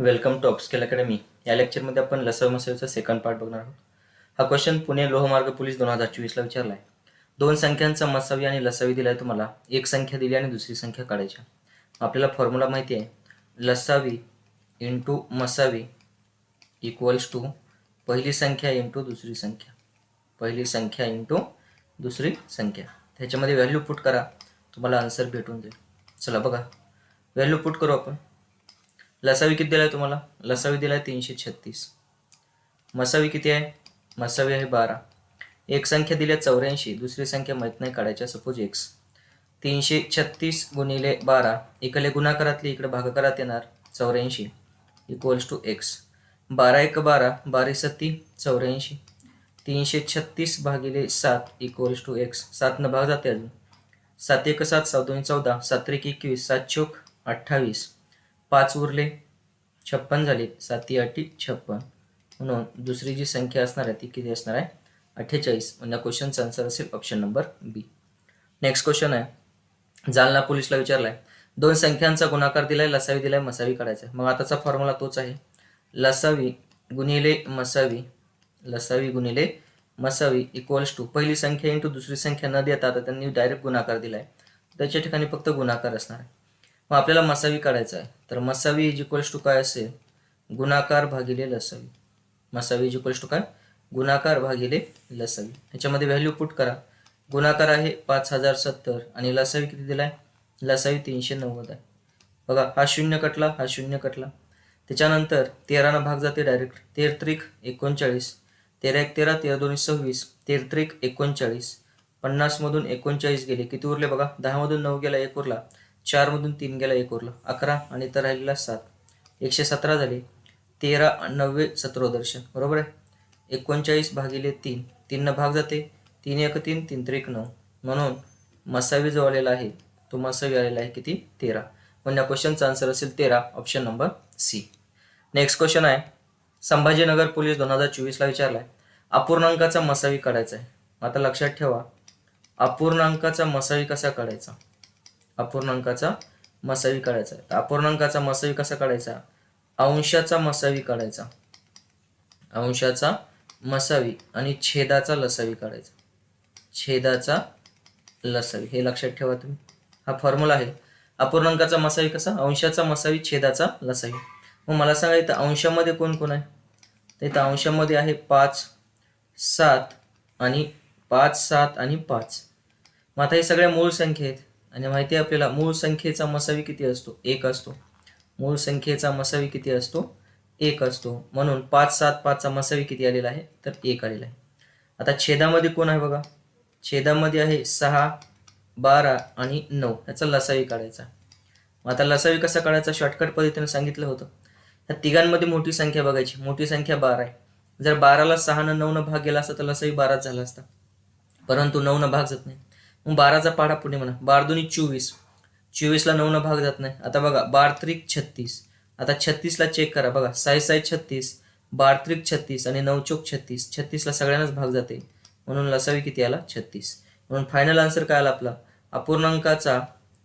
Welcome to upscale academy. या लेक्चरमध्ये आपण लसव मसवीचा सेकंड पार्ट बघणार आहोत. हा क्वेश्चन पुणे लोहमार्ग पोलीस दोन हजार चोवीसला विचारला आहे दोन संख्यांचा मसावी आणि लसावी दिलाय तुम्हाला. एक संख्या दिली आणि दुसरी संख्या काढायची. आपल्याला फॉर्म्युला माहिती आहे. लसावी इंटू मसावी इक्वल्स टू पहिली संख्या इंटू दुसरी संख्या. पहिली संख्या इंटू दुसरी संख्या. त्याच्यामध्ये व्हॅल्यू पुट करा. तुम्हाला आन्सर भेटून जाईल. चला बघा. व्हॅल्यू पुट करू आपण. लसावी किती दिलाय तुम्हाला? लसावी दिलाय तीनशे छत्तीस. मसावी किती आहे? मसावी आहे बारा. एक संख्या दिली आहे चौऱ्याऐंशी दुसरी संख्या माहीत नाही काढायच्या सपोज एक्स तीनशे छत्तीस गुणिले बारा इकडे गुणाकारातली इकडे भागाकारात येणार चौऱ्याऐंशी. इक्वल्स टू एक्स बारा एक बारा बारी सत्ती चौऱ्याऐंशी. तीनशे छत्तीस भागिले सात इक्वल्स टू एक्स सातनं भाग जाते अजून. सात एक सात सात दोन चौदा सात एक एकवीस सात चोक अठ्ठावीस. पाच उरले. छप्पन झाले. साती अटी छप्पन. म्हणून दुसरी जी संख्या असणार आहे ती किती असणार आहे? अठ्ठेचाळीस. म्हणजे क्वेश्चनचा आन्सर असेल option number B next question आहे. जालना पोलीसला विचारलाय. दोन संख्यांचा गुणाकार दिलाय लसावी दिलाय मसावी काढायचा आहे. मग आताचा फॉर्म्युला तोच आहे. लसावी गुणिले मसावी. लसावी गुणिले मसावी इक्वल्स टू पहिली संख्या इंटू दुसरी संख्या न देता आता त्यांनी डायरेक्ट गुणाकार दिलाय. त्याच्या ठिकाणी फक्त गुणाकार असणार आहे. मग आपल्याला मसावी काढायचा आहे. तर मसावी इज इक्वल्स टू काय असेल? गुणाकार भागिले लसावी. मसावी इज इक्वल्स टू काय? गुणाकार भागिले लसावी. ह्याच्यामध्ये व्हॅल्यू पुट करा. गुणाकार आहे पाच हजार सत्तर आणि लसावी किती दिलाय? लसावी तीनशे नव्वद आहे. बघा हा शून्य कटला हा शून्य कटला. त्याच्यानंतर तेरानं भाग जाते डायरेक्ट तेर त्रिक एकोणचाळीस. तेरा एक तेरा तेरा दोन सव्वीस. तेर त्रिक एकोणचाळीस. पन्नासमधून एकोणचाळीस गेले. किती उरले बघा? दहामधून नऊ गेला एक उरला. चारमधून तीन गेला एक उरला अकरा आणि तर राहिलेला सात. एकशे सतरा झाले. तेरा नव्वे सत्रोदर्शन बरोबर आहे? एकोणचाळीस भागिले तीन. तीननं भाग जाते. तीन एक तीन तीन त्रिक नऊ. म्हणून मसावी जो आलेला आहे तो मसावी आलेला आहे किती? तेरा. पण या क्वेश्चनचा आन्सर असेल तेरा option number C next question आहे. संभाजीनगर पोलीस दोन हजार चोवीसला विचारलाय अपूर्णांकाचा मसावी काढायचा आहे. आता लक्षात ठेवा. अपूर्णांकाचा मसावी कसा काढायचा? अपूर्णांकाचा मसावी काढायचा. तर अपूर्णांकाचा मसावी कसा काढायचा? अंशाचा मसावी काढायचा. अंशाचा मसावी आणि छेदाचा लसावी काढायचा. छेदाचा लसावी. हे लक्षात ठेवा तुम्ही. हा फॉर्म्युला आहे. अपूर्णांकाचा मसावी कसा? अंशाचा मसावी छेदाचा लसावी. मग मला सांगा इथं अंशामध्ये कोण कोण आहे? तर इथं अंशामध्ये आहे पाच सात आणि पाच सात आणि पाच. मग आता हे सगळ्या मूळ संख्या आहेत आणि माहिती आहे आपल्याला मूळ संख्येचा मसावी किती असतो? एक असतो. मूळ संख्येचा मसावी किती असतो? एक असतो. म्हणून पाच सात पाचचा मसावी किती आलेला आहे? तर एक आलेला आहे. आता छेदामध्ये कोण आहे बघा? छेदामध्ये आहे सहा बारा आणि नऊ. याचा लसावी काढायचा. आता लसावी कसा काढायचा? शॉर्टकट पद्धतीने सांगितलं होतं. ह्या तिघांमध्ये मोठी संख्या बघायची. मोठी संख्या बारा आहे. जर बाराला सहानं नऊनं भाग गेला असता तर लसावी बाराच झाला असता. परंतु नऊनं भाग जात नाही. मग बाराचा पाढा पुढे म्हणा. बार दोन्ही चोवीस. चोवीसला नऊनं भाग जात नाही. आता बघा बार त्रिक छत्तीस. आता छत्तीसला चेक करा. बघा साई साई छत्तीस बार त्रिक छत्तीस आणि नऊ चोक छत्तीस. छत्तीसला सगळ्यांनाच भाग जाते. म्हणून लसावी किती आला? छत्तीस. म्हणून फायनल आन्सर काय आला आपला? अपूर्णांकाचा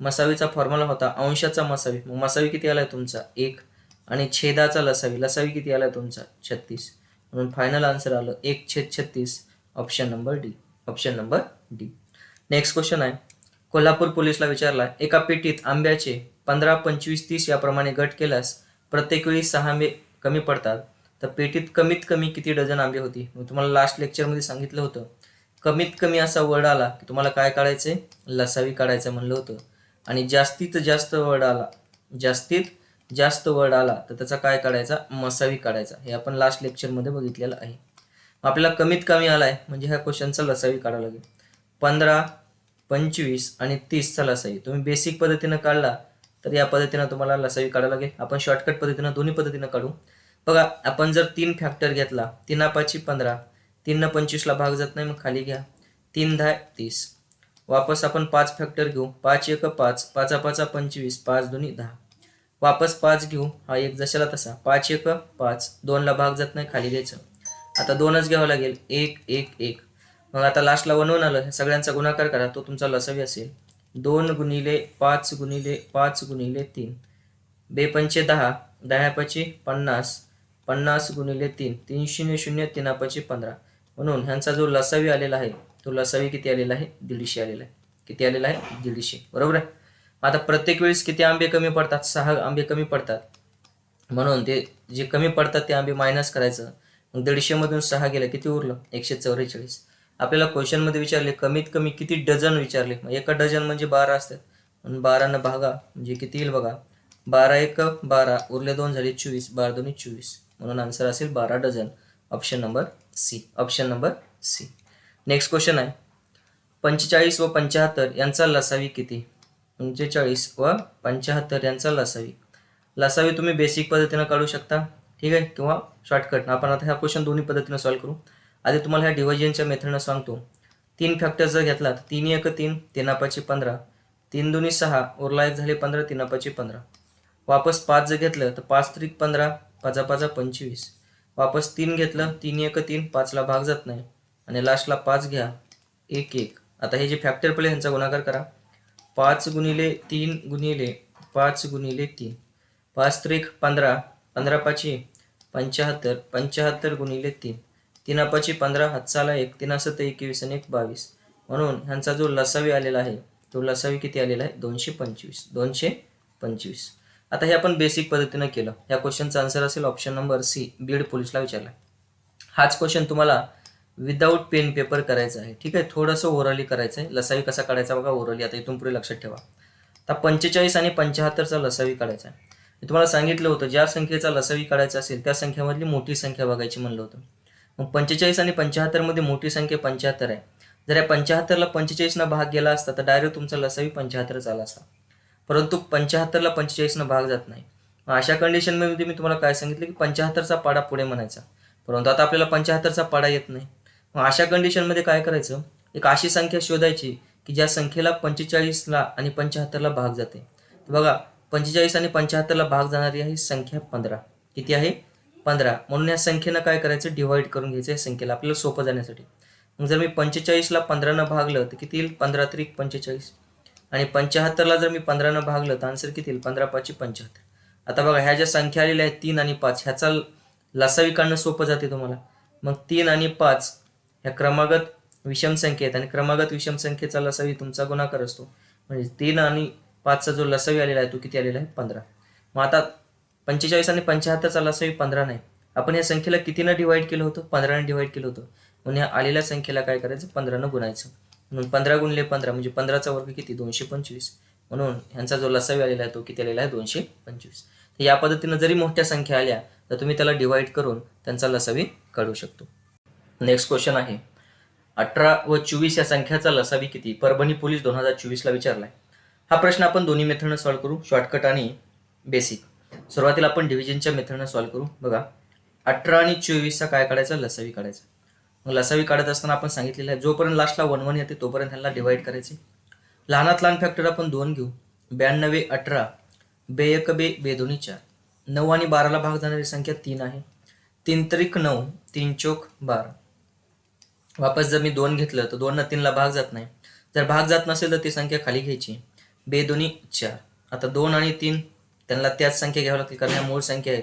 मसावीचा फॉर्म्युला होता. अंशाचा मसावी. मग मसावी किती आलाय तुमचा? एक. आणि छेदाचा लसावी. लसावी किती आला तुमचा? छत्तीस. म्हणून फायनल आन्सर आलं एक छेद छत्तीस. Option number D option number D next question आहे. कोल्हापूर पोलीसला विचारला एका पेटीत आंब्याचे पंधरा पंचवीस तीस याप्रमाणे गट केल्यास प्रत्येक वेळी सहा आंबे कमी पडतात? तर पेटीत कमीत कमी किती डझन आंबे होती? मी तुम्हाला लास्ट लेक्चरमध्ये सांगितलं होतं. कमीत कमी असा वर्ड आला की तुम्हाला काय काढायचंय लसावी काढायचं म्हणलं होतं. आणि जास्तीत जास्त वर्ड आला जास्तीत जास्त वर्ड आला तर त्याचा काय काढायचा? मसावी काढायचा. हे आपण लास्ट लेक्चरमध्ये बघितलेलं आहे. आपल्याला कमीत कमी आलाय म्हणजे ह्या क्वेश्चनचा लसावी काढावा लागेल. पंधरा पंचवीस आणि तीसचा लसाई. तुम्ही बेसिक पद्धतीनं काढला तर या पद्धतीनं तुम्हाला लसावी काढावं लागेल. आपण शॉर्टकट पद्धतीनं दोन्ही पद्धतीनं काढू. बघा आपण जर तीन फॅक्टर घेतला तीन पाचशे पंधरा तीन पंचवीसला भाग जात नाही मग खाली घ्या. तीन दहा तीस. वापस आपण पाच फॅक्टर घेऊ. पाच एक पाच. पाचा पाचा पंचवीस पाच दोन्ही दहा. वापस पाच घेऊ. हा एक जशाला तसा. पाच एक पाच. दोनला भाग जात नाही खाली घ्यायचं. आता दोनच घ्यावं लागेल. एक एक एक. मग आता लास्टला वनवन आलं. ह्या सगळ्यांचा गुणाकार करा. तो तुमचा लसावी असेल. दोन गुणिले पाच गुणिले पाच गुणिले तीन. बेपंचे दहा दहापाची पन्नास पन्नास गुणिले तीन. तीन शून्य शून्य तीन पंधरा. म्हणून ह्यांचा जो लसावी आलेला आहे तो लसावी किती आलेला आहे? दीडशे आलेला आहे. किती आलेला आहे? दीडशे. बरोबर आहे? आता प्रत्येक वेळेस किती आंबे कमी पडतात? सहा आंबे कमी पडतात. म्हणून ते जे कमी पडतात ते आंबे मायनस करायचं. मग दीडशेमधून सहा गेलं किती उरलं? एकशे चौवेचाळीस. आपल्याला क्वेश्चनमध्ये विचारले कमीत कमी किती डझन विचारले? मग एका डझन म्हणजे बारा असतात. म्हणून बारानं भागा म्हणजे किती येईल बघा? बारा एक बारा. उरले दोन झाले चोवीस. बारा दोन्ही चोवीस. म्हणून आन्सर असेल बारा dozen. Option number C option number C next question आहे. पंचेचाळीस व पंच्याहत्तर यांचा लसावी किती? पंचेचाळीस व पंच्याहत्तर यांचा लसावी. लसावी तुम्ही बेसिक पद्धतीनं काढू शकता. ठीक आहे? किंवा शॉर्टकट आपण आता ह्या क्वेश्चन दोन्ही पद्धतीनं सॉल्व्ह करू. आधी तुम्हाला ह्या डिव्हिजनच्या मेथडनं सांगतो. तीन फॅक्टर जर घेतला तर तीन एक तीन तीन पंधरा. तीन दोन्ही सहा उरला एक झाले पंधरा तीन पंधरा. वापस पाच जर घेतलं तर पाच त्रिक पंधरा पाचा पाचा पंचवीस. वापस तीन घेतलं तीन एक तीन पाचला भाग जात नाही. आणि लास्टला पाच घ्या एक एक. आता हे जे फॅक्टर पहिले ह्यांचा गुणाकार करा. पाच गुणिले तीन गुणिले पाच गुणिले तीन. पाच त्रिक पंधरा पंधरा पाचशे पंच्याहत्तर पंच्याहत्तर गुणिले तीन. तीन पंधरा हातसाला एक तीन असं एकवीस आणि एक बावीस. म्हणून ह्यांचा जो लसावी आलेला आहे तो लसावी किती आलेला आहे? दोनशे पंचवीस. दोनशे पंचवीस. आता हे आपण बेसिक पद्धतीनं केलं. या क्वेश्चनचा आन्सर असेल ऑप्शन नंबर सी बीड पोलीसला विचारला. हाच क्वेश्चन तुम्हाला विदाऊट पेन पेपर करायचा आहे. ठीक आहे? थोडंसं ओरली करायचं आहे लसावी कसा काढायचा बघा ओरली आता इथून पुढे लक्षात ठेवा. आता पंचेचाळीस आणि पंच्याहत्तरचा लसावी काढायचा आहे. मी तुम्हाला सांगितलं होतं ज्या संख्येचा लसावी काढायचा असेल त्या संख्येमधली मोठी संख्या बघायची म्हणलं होतं. मग पंचेचाळीस आणि पंच्याहत्तरमध्ये मोठी संख्या पंच्याहत्तर आहे. जर या पंच्याहत्तरला पंचेचाळीसनं भाग गेला असता तर डायरेक्ट तुमचा लसावी पंच्याहत्तर आला असता. परंतु पंच्याहत्तरला पंचेचाळीसनं भाग जात नाही. मग अशा कंडिशनमध्ये मी तुम्हाला काय सांगितलं की पंच्याहत्तरचा पाडा पुढे म्हणायचा. परंतु आता आपल्याला पंच्याहत्तरचा पाडा येत नाही. मग अशा कंडिशनमध्ये काय करायचं? एक अशी संख्या शोधायची की ज्या संख्येला पंचेचाळीसला आणि पंच्याहत्तरला भाग जाते. बघा पंचेचाळीस आणि पंच्याहत्तरला भाग जाणारी आहे संख्या पंधरा. किती आहे? पंधरा. म्हणून या संख्येनं काय करायचं? डिव्हाइड करून घ्यायचं या संख्येला. आपल्याला सोपं जाण्यासाठी. मग जर मी पंचेचाळीसला पंधरानं भागलं तर किती येईल? पंधरा त्रिक पंचेचाळीस. आणि पंच्याहत्तरला जर मी पंधरानं भागलं तर आन्सर किती येईल? पंधरा पाचशे पंच्याहत्तर आता बघा ह्या ज्या संख्या आलेल्या आहेत तीन आणि पाच ह्याचा लसावी काढणं सोपं जाते तुम्हाला. मग तीन आणि पाच ह्या क्रमागत विषम संख्या आहेत. आणि क्रमागत विषम संख्येचा लसावी तुमचा गुणाकार असतो. म्हणजे तीन आणि पाचचा जो लसावी आलेला आहे तो किती आलेला आहे? पंधरा. मग आता पंचेचाळीस आणि पंच्याहत्तरचा लसावी पंधरा नाही. आपण या संख्येला कितीनं डिवाईड केलं होतं? पंधराने डिवाईड केलं होतं. म्हणून या आलेल्या संख्येला काय करायचं? पंधरानं गुणायचं. म्हणून पंधरा गुणले पंधरा म्हणजे पंधराचा वर्ग किती? दोनशे पंचवीस. म्हणून ह्यांचा जो लसावी आलेला आहे तो किती आलेला आहे? दोनशे पंचवीस. तर या पद्धतीनं जरी मोठ्या संख्या आल्या तर तुम्ही त्याला डिवाईड करून त्यांचा लसावी काढू शकतो. नेक्स्ट क्वेश्चन आहे. अठरा व चोवीस या संख्याचा लसावी किती? परभणी पोलीस दोन हजार चोवीसला विचारलाय. हा प्रश्न आपण दोन्ही मेथडनं सॉल्व्ह करू. शॉर्टकट आणि बेसिक सुरुवातीला आपण डिव्हिजनच्या मेथडनं सॉल्व्ह करू. बघा अठरा आणि चोवीसचा काय काढायचा? लसावी काढायचा. मग लसावी काढत असताना आपण सांगितलेलं आहे जोपर्यंत लास्टला वन वन येते तोपर्यंत ह्यांना डिवाईड करायचे. लहानात लहान फॅक्टर आपण दोन घेऊ. ब्याण्णवे अठरा बे एक बे बे दोन्ही चार. नऊ आणि बाराला भाग जाणारी संख्या तीन आहे. तीन त्रिक नऊ तीन चोक बारा. वापस जर मी दोन घेतलं तर दोन तीनला भाग जात नाही. जर भाग जात नसेल तर ती संख्या खाली घ्यायची. बे दोन्ही चार. आता दोन आणि तीन त्यांना त्याच संख्या घ्यावं लागतील कारण या मूळ संख्या आहेत.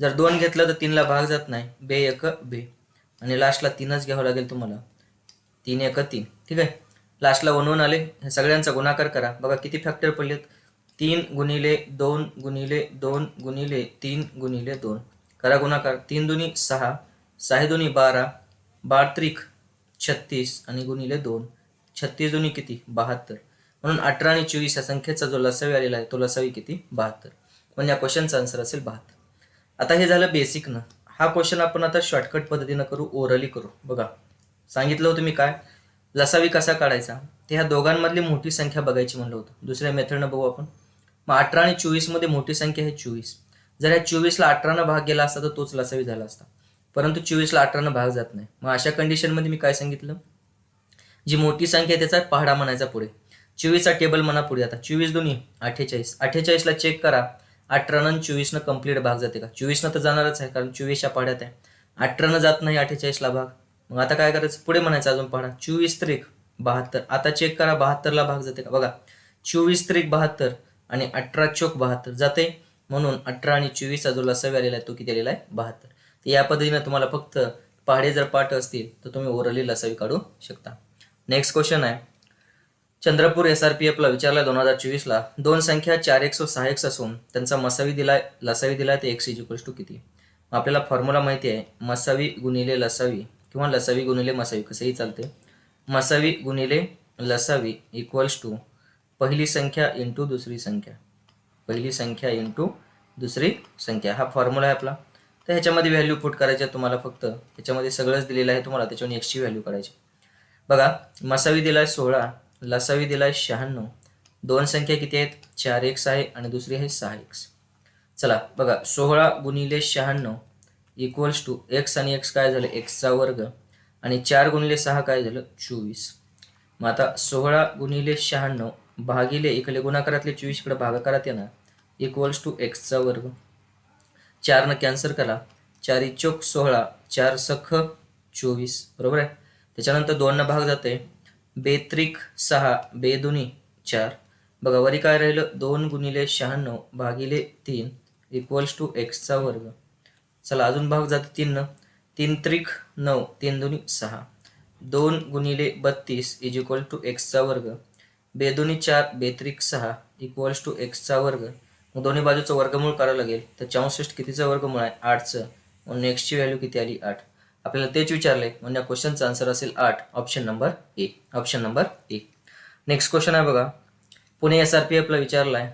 जर दोन घेतलं तर तीनला भाग जात नाही. बे एक बे. आणि लास्टला तीनच घ्यावं लागेल तुम्हाला. तीन एक तीन. ठीक आहे? लास्टला वनवून आले. ह्या सगळ्यांचा गुणाकार करा. बघा किती फॅक्टर पडलेत. तीन गुणिले दोन गुणिले दोन गुणिले तीन गुणिले दोन. करा गुणाकार. तीन दुनी सहा सहा दुनी बारा बार त्रिक छत्तीस आणि गुणिले दोन. छत्तीस दुनी किती? बहात्तर. म्हणून अठरा आणि चोवीस या संख्येचा जो लसावी आलेला आहे तो लसावी किती? बहात्तर. म्हणजे या क्वेश्चनचा आन्सर असेल बहात्तर. आता हे झालं बेसिक ना. हा क्वेश्चन आपण आता शॉर्टकट पद्धतीनं करू ओरली करू. बघा. सांगितलं होतं मी काय? लसावी कसा काढायचा? ते ह्या दोघांमधली मोठी संख्या बघायची म्हणलं होतं. दुसऱ्या मेथडनं बघू आपण. मग अठरा आणि चोवीसमध्ये मोठी संख्या आहे चोवीस. जर ह्या चोवीसला अठरानं भाग गेला असता तर तोच लसावी झाला असता. परंतु चोवीसला अठरानं भाग जात नाही. मग अशा कंडिशनमध्ये मी काय सांगितलं? जी मोठी संख्या आहे त्याचा पहाडा म्हणायचा पुढे. चोवीसचा टेबल म्हणा पुढे आता चोवीस दोन्ही अठ्ठेचाळीस. अठ्ठेचाळीसला चेक करा. अठरानं चोवीसनं कंप्लीट भाग जाते का? चोवीसनं तर जाणारच आहे कारण चोवीसच्या पाड्यात आहे. अठरानं जात नाही अठ्ठेचाळीसला भाग. मग आता काय करायचं? पुढे म्हणायचं अजून पहाडा चोवीस त्रिक बहात्तर. आता चेक करा बहात्तरला भाग जाते का? बघा. चोवीस त्रिक बहात्तर आणि अठरा चोक बहात्तर जाते. म्हणून अठरा आणि चोवीसचा जो लसावी आलेला आहे तो किती आलेला आहे? बहात्तर. तर या पद्धतीनं तुम्हाला फक्त पहाडे जर पाठ असतील तर तुम्ही ओरली लसावी काढू शकता. नेक्स्ट क्वेश्चन आहे. चंद्रपूर एस आर पी एफला विचारला दोन हजार चोवीसला. दोन संख्या चार एक सो सहा एक्स असून त्यांचा मसावी दिलाय लसावी दिलाय ते एक्स इज टू किती? आपल्याला फॉर्म्युला माहिती आहे. मसावी गुणिले लसावी किंवा लसावी गुणिले मसावी कसंही चालते मसावी गुणिले लसावी इक्वल्स टू पहिली संख्या इंटू दुसरी संख्या. पहिली संख्या इंटू दुसरी संख्या. हा फॉर्म्युला आहे आपला. तर ह्याच्यामध्ये व्हॅल्यू पुट करायची आहे तुम्हाला फक्त. ह्याच्यामध्ये सगळंच दिलेलं आहे तुम्हाला. त्याच्यावर एक्सची व्हॅल्यू करायची बघा मसावी दिलाय सोळा लसावी आहे शहाण्णव. दोन संख्या किती आहेत? चार एक्स आहे आणि दुसरी आहे सहा एक्स चला बघा सोळा गुणिले शहाण्णव इक्वल्स टू एक्स आणि एक्स काय झालं? एक्सचा वर्ग. आणि चार गुणिले सहा काय झालं? चोवीस. मग आता सोळा गुणिले शहाण्णव भागिले इकडे गुणाकारातले चोवीस इकडे भागाकारात येणार. इक्वल्स टू एक्सचा वर्ग. चारनं कॅन्सल करा. चार चोक सोळा चार सख चोवीस. बरोबर आहे? त्याच्यानंतर दोननं भाग जाते. बेत्रिक सहा बेदुनी चार. बघा वरी काय राहिलं दोन गुणिले शहाण्णव भागिले तीन इक्वल्स टू एक्सचा वर्ग. चला अजून भाग जातो तीननं. तीन त्रिक नऊ तीन दुनी सहा. दोन गुणिले बत्तीस इज इक्वल टू एक्सचा वर्ग. बेदोनी चार बेत्रिक सहा इक्वल्स टू एक्सचा वर्ग. मग दोन्ही बाजूचं वर्गमूळ करावं लागेल. तर चौसष्ट कितीचं वर्गमूळ आहे? आठचं. म्हणून एक्सची व्हॅल्यू किती आली? आठ. आपल्याला तेच विचारले म्हणजे या क्वेश्चनचा आन्सर असेल आठ. Option number A option number A next question आहे बघा. पुणे एस आर पी एफला विचारला आहे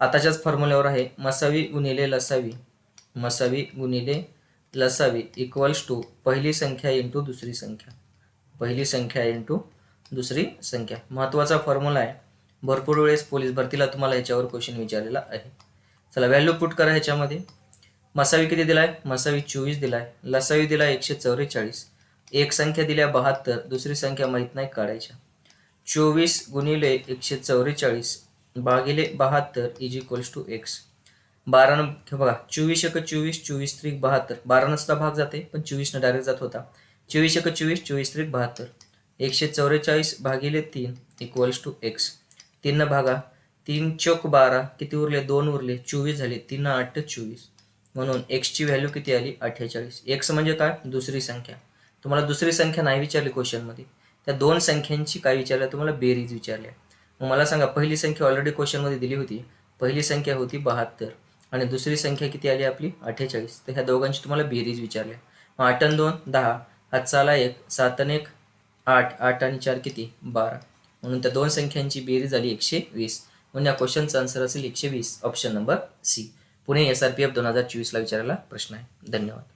आताच्याच फॉर्म्युल्यावर आहे मसावी गुणिले लसावी. मसावी गुणिले लसावी इक्वल्स टू पहिली संख्या इंटू दुसरी संख्या. पहिली संख्या इंटू दुसरी संख्या. महत्त्वाचा फॉर्म्युला आहे. भरपूर वेळेस पोलीस भरतीला तुम्हाला याच्यावर क्वेश्चन विचारलेला आहे. चला व्हॅल्यू पुट करा ह्याच्यामध्ये. मसावी किती दिलाय? मसावी चोवीस दिलाय. लसावी दिलाय एकशे चौवेचाळीस एक संख्या दिल्या बहात्तर दुसरी संख्या माहीत नाही काढायच्या. चोवीस गुणिले एकशे चौवेचाळीस भागिले बहात्तर इज इक्वल्स टू एक्स बारानं बघा चोवीस एक चोवीस चोवीस त्रिक बहात्तर. बारानं सुद्धा भाग जाते पण चोवीसनं डायरेक्ट जात होता. चोवीस एक चोवीस चोवीस त्रिक बहात्तर. एकशे चौवेचाळीस भागिले तीन इक्वल्स टू एक्स तीननं भागा तीन चौक बारा किती उरले? दोन उरले. चोवीस झाले तीन आठ चोवीस. म्हणून एक्सची व्हॅल्यू किती आली? अठ्ठेचाळीस. एक्स म्हणजे काय? दुसरी संख्या. तुम्हाला दुसरी संख्या नाही विचारली क्वेश्चनमध्ये त्या दोन संख्यांची काय विचारल्या तुम्हाला बेरीज विचारल्या. मग मला सांगा पहिली संख्या ऑलरेडी क्वेश्चनमध्ये दिली होती. पहिली संख्या होती बहात्तर. आणि दुसरी संख्या किती आली आपली? अठ्ठेचाळीस. तर ह्या दोघांची तुम्हाला बेरीज विचारल्या. मग आठ आणि दोन दहा. हातचाला एक. सात आणि एक. आठ. आठ आणि चार किती? बारा. म्हणून त्या दोन संख्यांची बेरीज आली एकशे वीस. म्हणून या क्वेश्चनचा आन्सर असेल एकशे वीस. Option number C Pune S R P F दोन हजार चोवीसला विचारायला प्रश्न आहे. धन्यवाद.